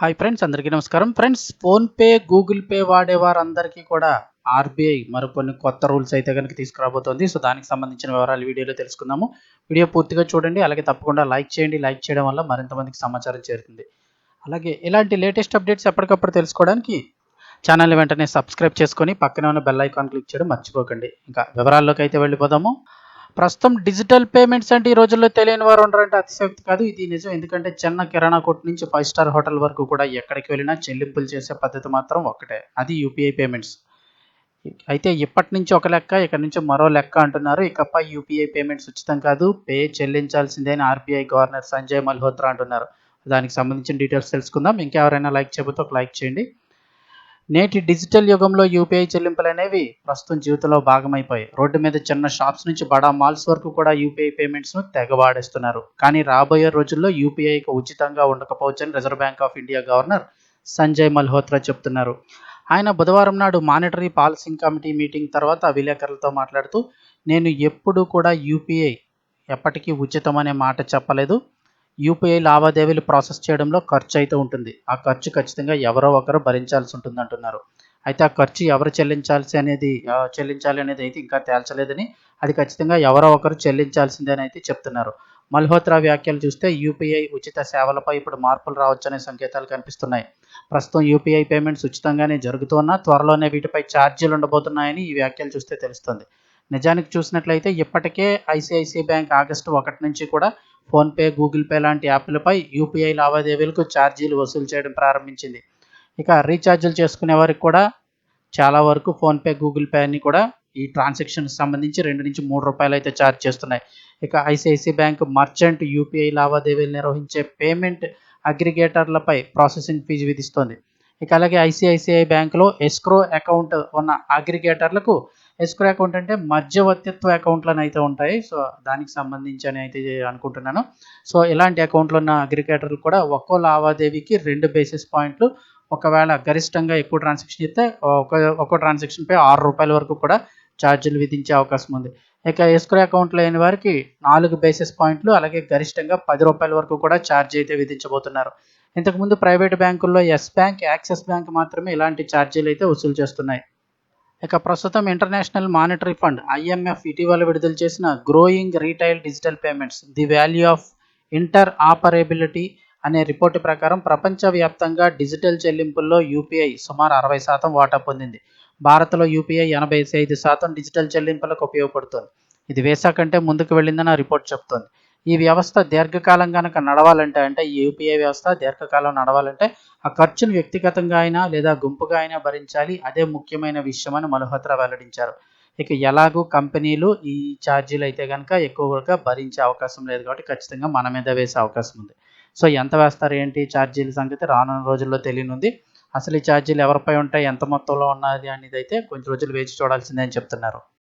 Hi friends అందరికీ నమస్కారం. Friends PhonePe Google pay వాడే వారందరికీ కూడా ఆర్బీఐ మరికొన్ని కొత్త రూల్స్ అయితే కనుక తీసుకురాబోతోంది. సో దానికి సంబంధించిన వివరాలు వీడియోలో తెలుసుకుందాము. వీడియో పూర్తిగా చూడండి. అలాగే తప్పకుండా లైక్ చేయండి. లైక్ చేయడం వల్ల మరింత మందికి సమాచారం చేరుతుంది. అలాగే ఇలాంటి లేటెస్ట్ అప్డేట్స్ ఎప్పటికప్పుడు తెలుసుకోవడానికి ఛానల్ని వెంటనే సబ్స్క్రైబ్ చేసుకొని పక్కనే ఉన్న బెల్ ఐకాన్ క్లిక్ చేయడం మర్చిపోకండి. ఇంకా వివరాల్లోకి అయితే వెళ్ళిపోదాము. ప్రస్తుతం డిజిటల్ పేమెంట్స్ అంటే ఈ రోజుల్లో తెలియని వారు ఉండరంటే అతిశక్తి కాదు. ఇది నిజం. ఎందుకంటే చిన్న కిరాణా కొట్టు నుంచి ఫైవ్ స్టార్ హోటల్ వరకు కూడా ఎక్కడికి వెళ్ళినా చెల్లింపులు చేసే పద్ధతి మాత్రం ఒకటే అది యూపీఐ పేమెంట్స్. అయితే ఇప్పటి నుంచి ఒక లెక్క ఇక్కడ నుంచి మరో లెక్క అంటున్నారు. ఇకపై యూపీఐ పేమెంట్స్ ఉచితం కాదు. పే చెల్లించాల్సిందే అని ఆర్బీఐ గవర్నర్ సంజయ్ మల్హోత్రా అంటున్నారు. దానికి సంబంధించిన డీటెయిల్స్ తెలుసుకుందాం. ఇంకెవరైనా లైక్ చేయబోతే ఒక లైక్ చేయండి. నేటి డిజిటల్ యుగంలో యూపీఐ చెల్లింపులు అనేవి ప్రస్తుతం జీవితంలో భాగమైపోయాయి. రోడ్డు మీద చిన్న షాప్స్ నుంచి బడా మాల్స్ వరకు కూడా యూపీఐ పేమెంట్స్ను తెగవాడేస్తున్నారు. కానీ రాబోయే రోజుల్లో యూపీఐకి ఉచితంగా ఉండకపోవచ్చని Reserve Bank of India governor Sanjay Malhotra చెప్తున్నారు. ఆయన బుధవారం నాడు మానిటరీ పాలసింగ్ కమిటీ మీటింగ్ తర్వాత విలేకరులతో మాట్లాడుతూ నేను ఎప్పుడూ కూడా యూపీఐ ఎప్పటికీ ఉచితం అనే మాట చెప్పలేదు. యూపీఐ లావాదేవీలు ప్రాసెస్ చేయడంలో ఖర్చు అయితే ఉంటుంది. ఆ ఖర్చు ఖచ్చితంగా ఎవరో ఒకరు భరించాల్సి ఉంటుంది అంటున్నారు అయితే ఆ ఖర్చు ఎవరు చెల్లించాల్సి అనేది చెల్లించాలి అనేది అయితే ఇంకా తేల్చలేదని అది ఖచ్చితంగా ఎవరో ఒకరు చెల్లించాల్సిందే అని అయితే చెప్తున్నారు. మల్హోత్రా వ్యాఖ్యలు చూస్తే యూపీఐ ఉచిత సేవలపై ఇప్పుడు మార్పులు రావచ్చనే సంకేతాలు కనిపిస్తున్నాయి. ప్రస్తుతం యూపీఐ పేమెంట్స్ ఉచితంగానే జరుగుతున్నా త్వరలోనే వీటిపై ఛార్జీలు ఉండబోతున్నాయని ఈ వ్యాఖ్యలు చూస్తే తెలుస్తుంది. నిజానికి చూసినట్లయితే ఇప్పటికే ఐసిఐసిఐ బ్యాంక్ ఆగస్టు ఒకటి నుంచి కూడా ఫోన్పే గూగుల్ పే లాంటి యాప్లపై యూపీఐ లావాదేవీలకు ఛార్జీలు వసూలు చేయడం ప్రారంభించింది. ఇక రీఛార్జీలు చేసుకునే వారికి కూడా చాలా వరకు ఫోన్పే గూగుల్ పే అన్ని కూడా ఈ ట్రాన్సాక్షన్కి సంబంధించి రెండు నుంచి మూడు రూపాయలు అయితే ఛార్జ్ చేస్తున్నాయి. ఇక ఐసిఐసి బ్యాంక్ మర్చెంట్ యూపీఐ లావాదేవీలు నిర్వహించే పేమెంట్ అగ్రిగేటర్లపై ప్రాసెసింగ్ ఫీజు విధిస్తోంది. ఇక అలాగే ఐసిఐసిఐ బ్యాంకులో ఎస్క్రో అకౌంట్ ఉన్న అగ్రిగేటర్లకు ఎస్క్రో అకౌంట్ అంటే మధ్యవర్తిత్వ అకౌంట్లను అయితే ఉంటాయి. సో దానికి సంబంధించి అని అయితే అనుకుంటున్నాను. సో ఇలాంటి అకౌంట్లు ఉన్న అగ్రిగేటర్లు కూడా ఒక్కో లావాదేవీకి రెండు బేసిస్ పాయింట్లు ఒకవేళ గరిష్టంగా ఎక్కువ ట్రాన్సాక్షన్ ఇస్తే ఒక ఒక్కో ట్రాన్సాక్షన్పై ఆరు రూపాయల వరకు కూడా ఛార్జీలు విధించే అవకాశం ఉంది. ఇక ఎస్క్రో అకౌంట్ లేని వారికి నాలుగు బేసిస్ పాయింట్లు అలాగే గరిష్టంగా పది రూపాయల వరకు కూడా ఛార్జ్ అయితే విధించబోతున్నారు. ఇంతకుముందు ప్రైవేట్ బ్యాంకుల్లో ఎస్ బ్యాంక్ యాక్సిస్ బ్యాంక్ మాత్రమే ఇలాంటి ఛార్జీలు అయితే వసూలు చేస్తున్నాయి. ఇక ప్రస్తుతం ఇంటర్నేషనల్ మానిటరీ ఫండ్ ఐఎంఎఫ్ ఇటీవల విడుదల చేసిన growing retail digital payments the value of interoperability అనే రిపోర్టు ప్రకారం ప్రపంచవ్యాప్తంగా డిజిటల్ చెల్లింపుల్లో యూపీఐ సుమారు అరవై శాతం వాటా పొందింది. భారత్లో యూపీఐ ఎనభై ఐదు శాతం డిజిటల్ చెల్లింపులకు ఉపయోగపడుతుంది. ఇది వేసా కంటే ముందుకు వెళ్ళిందని ఆ రిపోర్ట్ చెప్తోంది. ఈ వ్యవస్థ దీర్ఘకాలం కనుక నడవాలంటే అంటే ఈ యూపీఐ వ్యవస్థ దీర్ఘకాలం నడవాలంటే ఆ ఖర్చును వ్యక్తిగతంగా అయినా లేదా గుంపుగా అయినా భరించాలి. అదే ముఖ్యమైన విషయం అని మల్హోత్రా వెల్లడించారు. ఇక ఎలాగూ కంపెనీలు ఈ ఛార్జీలు అయితే కనుక ఎక్కువగా భరించే అవకాశం లేదు కాబట్టి ఖచ్చితంగా మన మీద వేసే అవకాశం ఉంది. సో ఎంత వేస్తారు ఏంటి ఛార్జీల సంగతి రానున్న రోజుల్లో తెలియనుంది. అసలు ఈ ఛార్జీలు ఎవరిపై ఉంటాయి ఎంత మొత్తంలో ఉన్నది అనేది అయితే కొంచెం రోజులు వేచి చూడాల్సిందే అని చెప్తున్నారు.